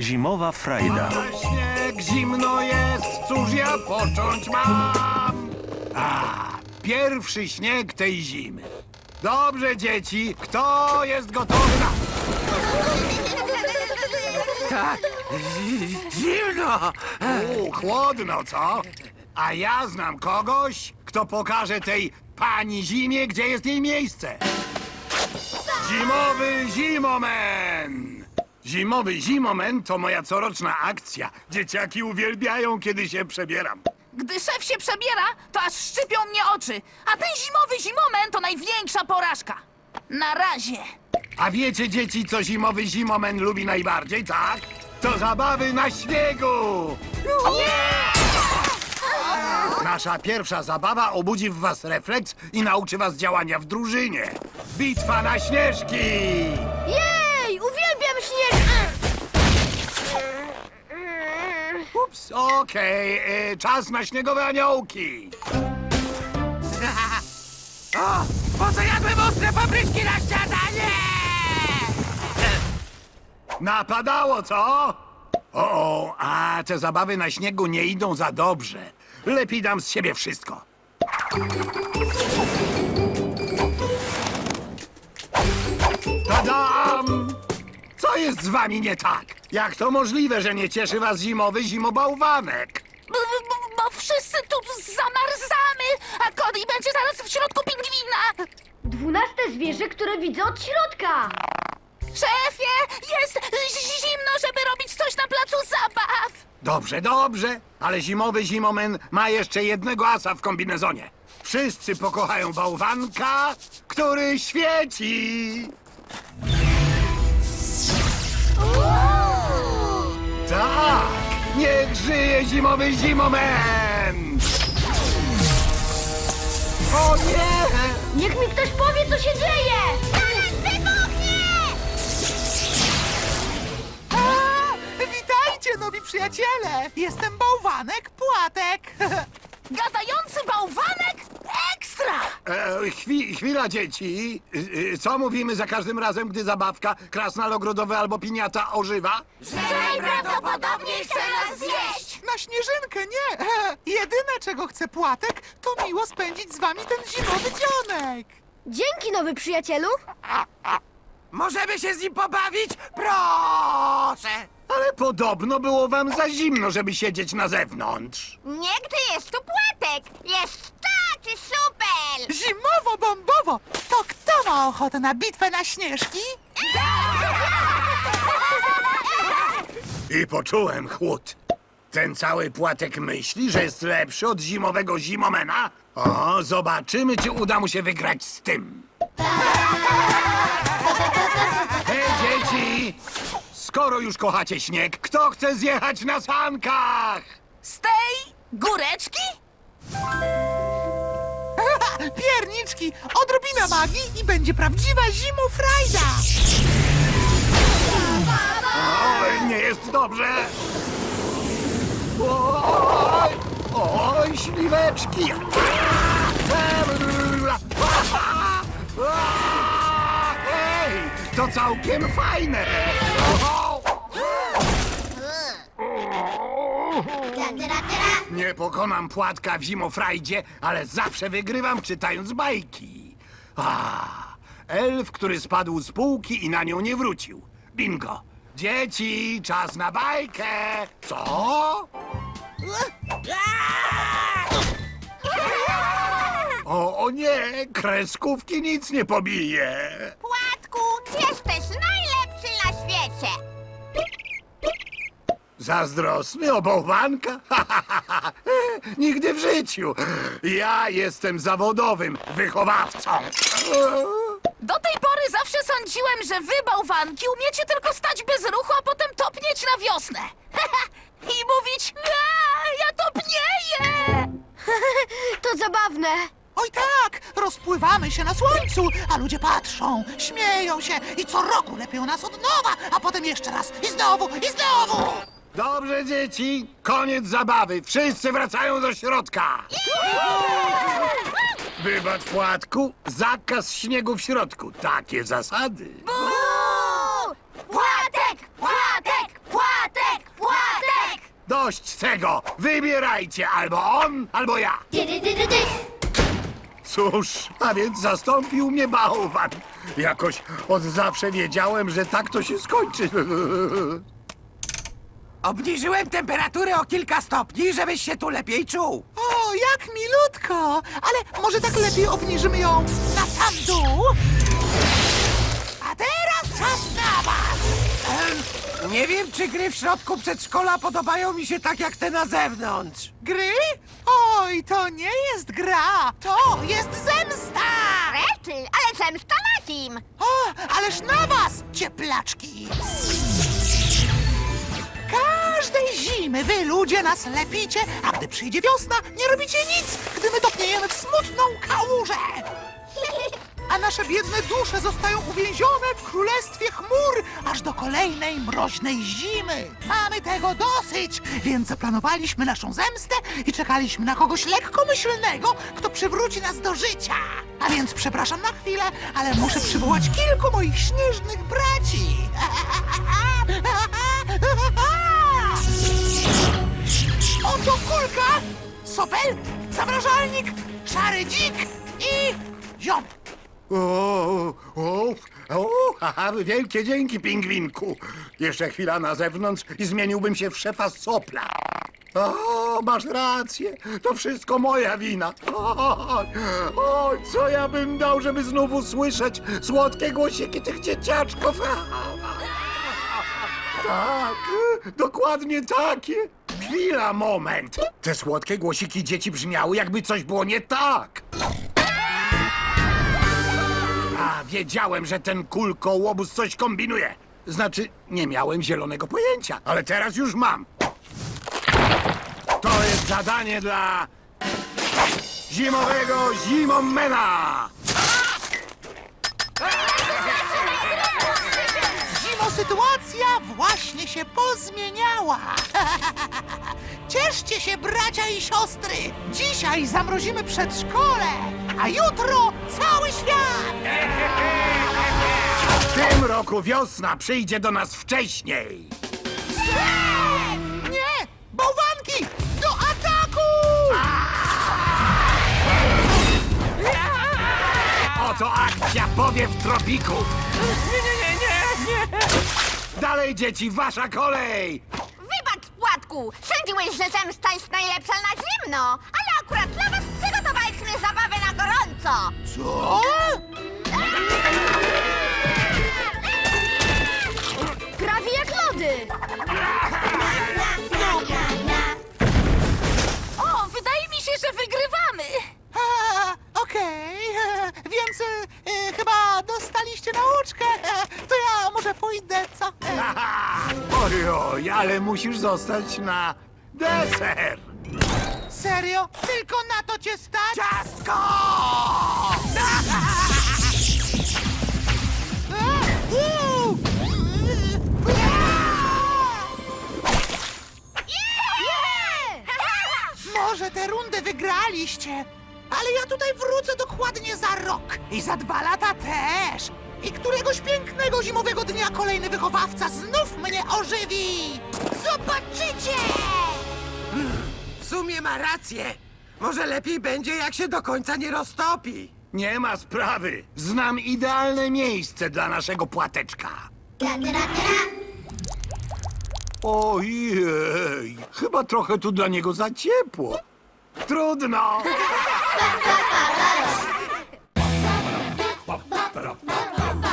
Zimowa frajda. Śnieg, zimno jest, cóż ja począć mam? A, pierwszy śnieg tej zimy. Dobrze, dzieci, kto jest gotowy na... Zimno! U, chłodno, co? A ja znam kogoś, kto pokaże tej pani zimie, gdzie jest jej miejsce. Zimowy Zimomen! Zimowy Zimomen to moja coroczna akcja. Dzieciaki uwielbiają, kiedy się przebieram. Gdy szef się przebiera, to aż szczypią mnie oczy. A ten zimowy zimomen to największa porażka. Na razie. A wiecie, dzieci, co zimowy Zimomen lubi najbardziej, tak? To zabawy na śniegu! Nasza pierwsza zabawa obudzi w was refleks i nauczy was działania w drużynie. Bitwa na śnieżki! Uwielbiam śnieg! Ups, okej, e, czas na śniegowe aniołki. O, po co jadłem ostre papryczki na śniadanie? Napadało, co? O, a te zabawy na śniegu nie idą za dobrze. Lepiej dam z siebie wszystko. Tadam! Co jest z wami nie tak? Jak to możliwe, że nie cieszy was zimowy zimobałwanek? Bo, bo, bo wszyscy tu zamarzamy, a Cody będzie zaraz w środku pingwina. Dwunaste zwierzę, które widzę od środka! Szefie, jest zimno, żeby robić coś na placu zabaw. Dobrze, dobrze, ale zimowy zimomen ma jeszcze jednego asa w kombinezonie. Wszyscy pokochają bałwanka, który świeci. Tak, niech żyje zimowy zimomen! O nie! Niech mi ktoś powie, co się dzieje! Zaraz wybuchnie! Witajcie, nowi przyjaciele! Jestem bałwanek Płatek. Gadający bałwanek? Ekstra! E, chwi, chwila, dzieci. E, e, Co mówimy za każdym razem, gdy zabawka, krasnal ogrodowy albo piniata ożywa? Najprawdopodobniej chce nas zjeść. Na śnieżynkę nie! Jedyne, czego chce Płatek, to miło spędzić z wami ten zimowy dzionek. Dzięki, nowy przyjacielu! Możemy się z nim pobawić? Proszę! Ale podobno było wam za zimno, żeby siedzieć na zewnątrz. Nie, gdy jest tu płatek. Jest taki super. Zimowo-bombowo! To kto ma ochotę na bitwę na śnieżki? I poczułem chłód. Ten cały płatek myśli, że jest lepszy od zimowego zimomena? O, zobaczymy, czy uda mu się wygrać z tym. Hej, dzieci! Skoro już kochacie śnieg, kto chce zjechać na sankach? Z tej góreczki? Pierniczki, odrobina magii i będzie prawdziwa zimofrajda! Oj, nie jest dobrze. Oj, oj, śliweczki. Ej, to całkiem fajne. Nie pokonam płatka w zimofrajdzie, ale zawsze wygrywam czytając bajki. A, elf, który spadł z półki i na nią nie wrócił. Bingo. Dzieci, czas na bajkę. Co? O, o nie, kreskówki nic nie pobije. Płatku, jesteś najlepszy na świecie. Zazdrosny o bałwanka? Nigdy w życiu. Ja jestem zawodowym wychowawcą. Do tej pory zawsze sądziłem, że wy, bałwanki, umiecie tylko stać bez ruchu, a potem topnieć na wiosnę. I mówić, "A, ja topnieję! To zabawne! Oj tak, rozpływamy się na słońcu, a ludzie patrzą, śmieją się i co roku lepią nas od nowa, a potem jeszcze raz i znowu, i znowu! Dobrze, dzieci, koniec zabawy. Wszyscy wracają do środka. Wybacz, Płatku, zakaz śniegu w środku. Takie zasady. Płatek, płatek, płatek. Dość tego! Wybierajcie albo on, albo ja! Cóż, a więc zastąpił mnie bałwan. Jakoś od zawsze wiedziałem, że tak to się skończy. Obniżyłem temperaturę o kilka stopni, żebyś się tu lepiej czuł. O, jak milutko! Ale może tak lepiej obniżymy ją na sam dół? A teraz czas na was! Em, nie wiem, czy gry w środku przedszkola podobają mi się tak jak te na zewnątrz. Gry? Oj, to nie jest gra! To jest zemsta! Rety, ale zemsta na kim? O, ależ na was, cieplaczki! Każdej zimy wy ludzie nas lepicie, a gdy przyjdzie wiosna, nie robicie nic, gdy my topniejemy w smutną kałużę! A nasze biedne dusze zostają uwięzione w królestwie chmur, aż do kolejnej mroźnej zimy. Mamy tego dosyć, więc zaplanowaliśmy naszą zemstę i czekaliśmy na kogoś lekkomyślnego, kto przywróci nas do życia. A więc przepraszam na chwilę, ale muszę przywołać kilku moich śnieżnych braci. Sopel, zamrażalnik, szary dzik i ziom. O, o, o, haha, wielkie dzięki, pingwinku. Jeszcze chwila na zewnątrz i zmieniłbym się w szefa sopla. O, masz rację, to wszystko moja wina. Oj, oj, co ja bym dał, żeby znów usłyszeć słodkie głosiki tych dzieciaczków. Tak, dokładnie takie. Chwila, moment. Te słodkie głosiki dzieci brzmiały, jakby coś było nie tak. A, wiedziałem, że ten kulkołobuz coś kombinuje. Znaczy, nie miałem zielonego pojęcia, ale teraz już mam. To jest zadanie dla zimowego zimomena. Zimo sytuacja właśnie się pozmieniała. Cieszcie się, bracia i siostry! Dzisiaj zamrozimy przedszkole, a jutro cały świat! W tym roku wiosna przyjdzie do nas wcześniej. Nie! Bałwanki! Do ataku! Oto akcja powiew tropików. Nie, nie, nie. Dalej, dzieci, wasza kolej. Wybacz, Płatku! Sądziłeś, że zemsta jest najlepsza na zimno, ale akurat dla was przygotowaliśmy zabawę na gorąco! Co? Prawie jak lody. O, wydaje mi się, że wygrywamy. A, Okej, więc y, y, chyba dostaliście nauczkę. Aha, oj, oj, ale musisz zostać na deser. Serio? Tylko na to cię stać? Ciastko! Może tę rundę wygraliście, ale ja tutaj wrócę dokładnie za rok i za dwa lata też. I któregoś pięknego zimowego dnia kolejny wychowawca znów mnie ożywi. Zobaczycie! W sumie ma rację. Może lepiej będzie, jak się do końca nie roztopi. Nie ma sprawy. Znam idealne miejsce dla naszego płateczka. Ojej, chyba trochę tu dla niego za ciepło. Trudno. Tchau.